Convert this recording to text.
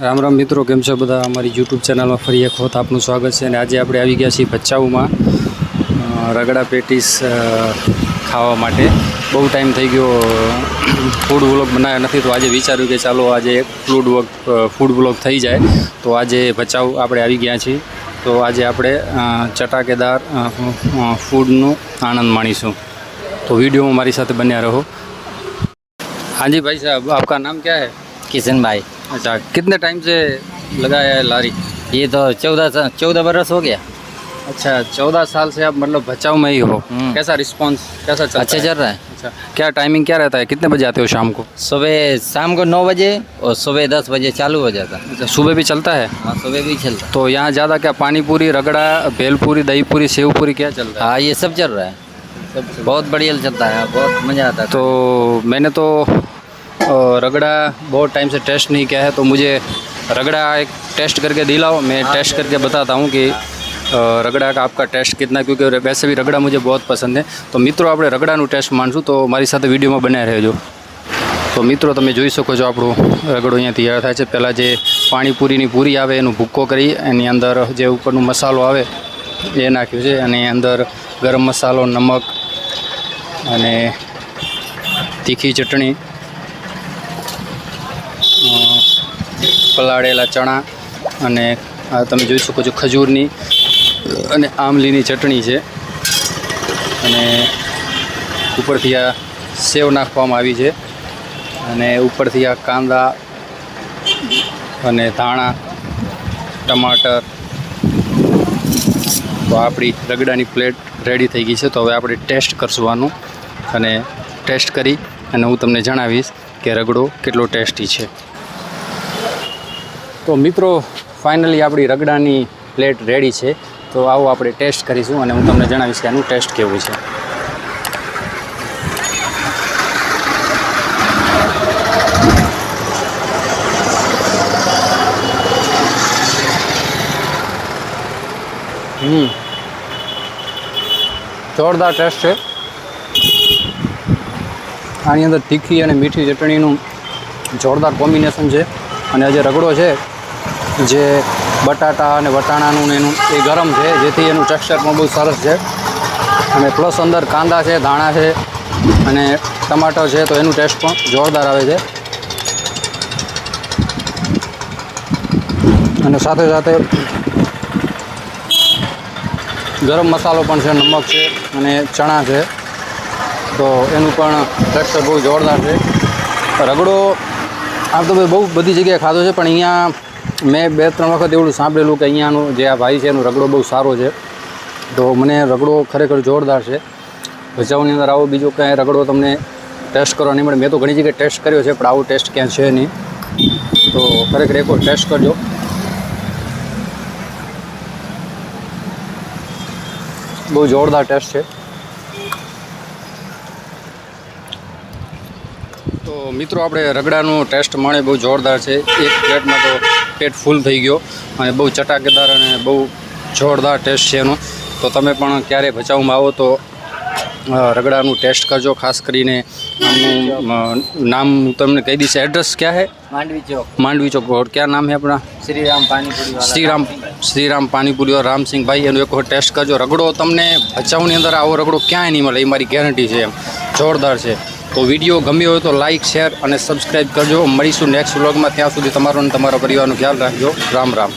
રામ રામ મિત્રો, કેમ છો બધા? અમારી યુટ્યુબ ચેનલમાં ફરી એક વખત આપનું સ્વાગત છે અને આજે આપણે આવી ગયા છીએ ભચાઉમાં. રગડા પેટીસ ખાવા માટે. બહુ ટાઈમ થઈ ગયો ફૂડ વ્લોગ બનાવ્યા નથી, તો આજે વિચાર્યું કે ચાલો આજે એક ફૂડ વર્ક ફૂડ વ્લોગ થઈ જાય. તો આજે ભચાઉ આપણે આવી ગયા છીએ. તો આજે આપણે ચટાકેદાર ફૂડનો આનંદ માણીશું. તો વીડિયોમાં મારી સાથે બન્યા રહો. હાજી ભાઈ સાહેબ, આપકા નામ ક્યા હૈ? किशन भाई। अच्छा कितने टाइम से लगाया है लारी? ये तो चौदह चौदह बरस हो गया। अच्छा चौदह साल से आप मतलब बचाव में ही हो। हम्म। कैसा रिस्पांस कैसा चलता अच्छा चल रहा है। अच्छा क्या टाइमिंग क्या रहता है? कितने बजे आते हो शाम को? सुबह शाम को नौ बजे और सुबह दस बजे चालू हो जाता। है अच्छा सुबह भी चलता है? हाँ सुबह भी चलता। है तो यहाँ ज़्यादा क्या पानी पूरी रगड़ा भेलपूरी दही पूरी सेव पूरी क्या चल रहा है? हाँ ये सब चल रहा है। बहुत बढ़िया चलता है बहुत मज़ा आता है। तो मैंने तो रगड़ा बहुत टाइम से टेस्ट नहीं किया है तो मुझे रगड़ा एक टेस्ट करके दिलाओ मैं टेस्ट करके बताता हूँ कि अ, रगड़ा का आपका ટેસ્ટ कितना क्योंकि वैसे भी रगड़ा मुझे बहुत पसंद है તો મિત્રો આપણે રગડાનું ટેસ્ટ માણશું તો મારી સાથે વિડીયોમાં બનાવી રહેજો તો મિત્રો તમે જોઈ શકો છો આપણું રગડો અહીંયા તૈયાર થાય છે પહેલાં જે પાણીપુરીની પૂરી આવે એનું ભૂક્કો કરી એની અંદર જે ઉપરનું મસાલો આવે એ નાખ્યું છે અને અંદર ગરમ મસાલો નમક અને તીખી ચટણી અ, પલાળેલા ચણા અને આ તમે જોઈ શકો છો ખજૂરની અને આમલીની ચટણી છે. અને ઉપરથી આ સેવ નાખવામાં આવી છે. અને ઉપરથી આ કાંદા અને ધાણા, ટમાટર, તો આપણી રગડાની પ્લેટ રેડી થઈ ગઈ છે. તો હવે આપણે ટેસ્ટ કરશું આનું. અને ટેસ્ટ કરી અને હું તમને જણાવીશ કે રગડો કેટલો ટેસ્ટી છે. તો મિત્રો ફાઇનલી આપણી રગડાની પ્લેટ રેડી છે. તો આવો આપણે ટેસ્ટ કરીશું અને હું તમને જણાવીશ કે આનું ટેસ્ટ કેવું છે. હમ. જોરદાર ટેસ્ટ છે. આની અંદર તીખી અને મીઠી ચટણીનું જોરદાર કોમ્બિનેશન છે. અને જે રગડો છે જે બટાટા અને વટાણાનું એનું એ ગરમ છે, જેથી એનું ટેક્સચર પણ બહુ સરસ છે. અને પ્લસ અંદર કાંદા છે, ધાણા છે અને ટમાટર છે, તો એનું ટેસ્ટ પણ જોરદાર આવે છે. અને સાથે સાથે ગરમ મસાલો પણ છે, નમક છે અને ચણા છે. તો એનું પણ ટેક્સચર બહુ જોરદાર છે. રગડો આમ તો બહુ બધી જગ્યાએ ખાધો છે, પણ અહીંયા મેં બે, ત્રણ વખત એવું સાંભળેલું કે અહીંયાનું જે આ ભાઈ છે, એનું રગડો બહુ સારો છે. તો મને રગડો ખરેખર જોરદાર છે. ભચાઉની અંદર આવો બીજો ક્યાંય રગડો તમને ટેસ્ટ કરવા નહીં મળે. મેં તો ઘણી જગ્યાએ ટેસ્ટ કર્યો છે, પણ આવો ટેસ્ટ ક્યાં છે નહીં. તો ખરેખર એક ટેસ્ટ કરજો. બહુ જોરદાર ટેસ્ટ છે. તો મિત્રો, આપણે રગડાનો ટેસ્ટ માણે બહુ જોરદાર છે. એક પ્લેટમાં તો પેટ ફૂલ થઈ ગયો અને બહુ ચટાકેદાર અને બહુ જોરદાર ટેસ્ટ છે એનો. તો તમે પણ ક્યારે ભચાઉમાં આવો તો રગડાનું ટેસ્ટ કરજો ખાસ કરીને આમનું નામ તમને કહી દઈશ. એડ્રેસ ક્યાં હે માંડવી ચોક. માંડવી ચોક ક્યાં નામ છે આપણા? શ્રીરામ પાણીપુરી શ્રીરામ શ્રીરામ પાણીપુરી રામસિંહભાઈ. એનું એક ટેસ્ટ કરજો. રગડો તમને ભચાઉની અંદર આવો રગડો ક્યાંય નહીં મળે એ મારી ગેરંટી છે એમ. જોરદાર છે. તો વીડિયો ગમ્યો હોય તો લાઇક શેર અને સબસ્ક્રાઈબ કરજો. મળીશું નેક્સ્ટ વ્લોગમાં ત્યાં સુધી તમારો અને તમારા પરિવારનો ખ્યાલ રાખજો. રામ રામ.